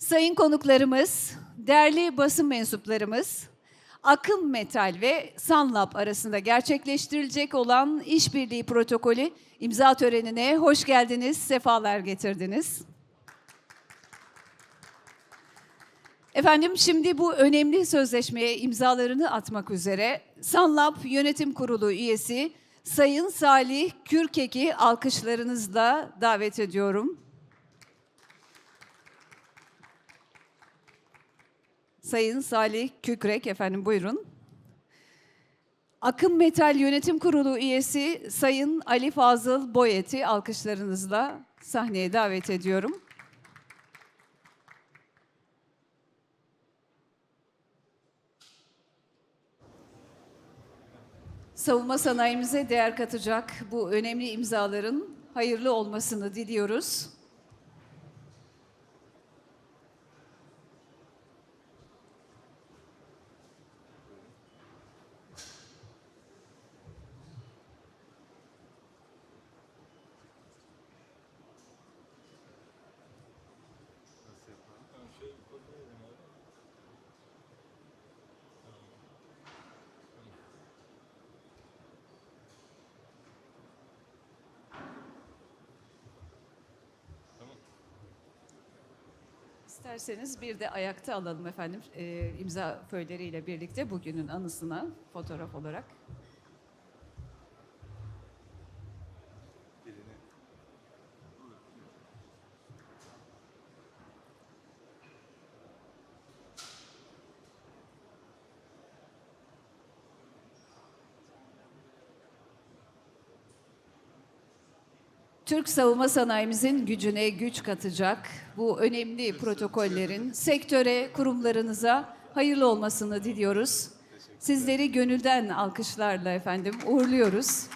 Sayın konuklarımız, değerli basın mensuplarımız, Akım Metal ve Sunlab arasında gerçekleştirilecek olan işbirliği protokolü imza törenine hoş geldiniz, sefalar getirdiniz. Efendim şimdi bu önemli sözleşmeye imzalarını atmak üzere Sunlab Yönetim Kurulu üyesi Sayın Salih Kürkek'i alkışlarınızla davet ediyorum. Sayın Salih Kükrek efendim buyurun. Akım Metal Yönetim Kurulu üyesi Sayın Ali Fazıl Boyet'i alkışlarınızla sahneye davet ediyorum. Savunma sanayimize değer katacak bu önemli imzaların hayırlı olmasını diliyoruz. İsterseniz bir de ayakta alalım efendim e, imza föyleriyle birlikte bugünün anısına fotoğraf olarak. Türk savunma sanayimizin gücüne güç katacak bu önemli protokollerin sektöre, kurumlarınıza hayırlı olmasını diliyoruz. Sizleri gönülden alkışlarla efendim uğurluyoruz.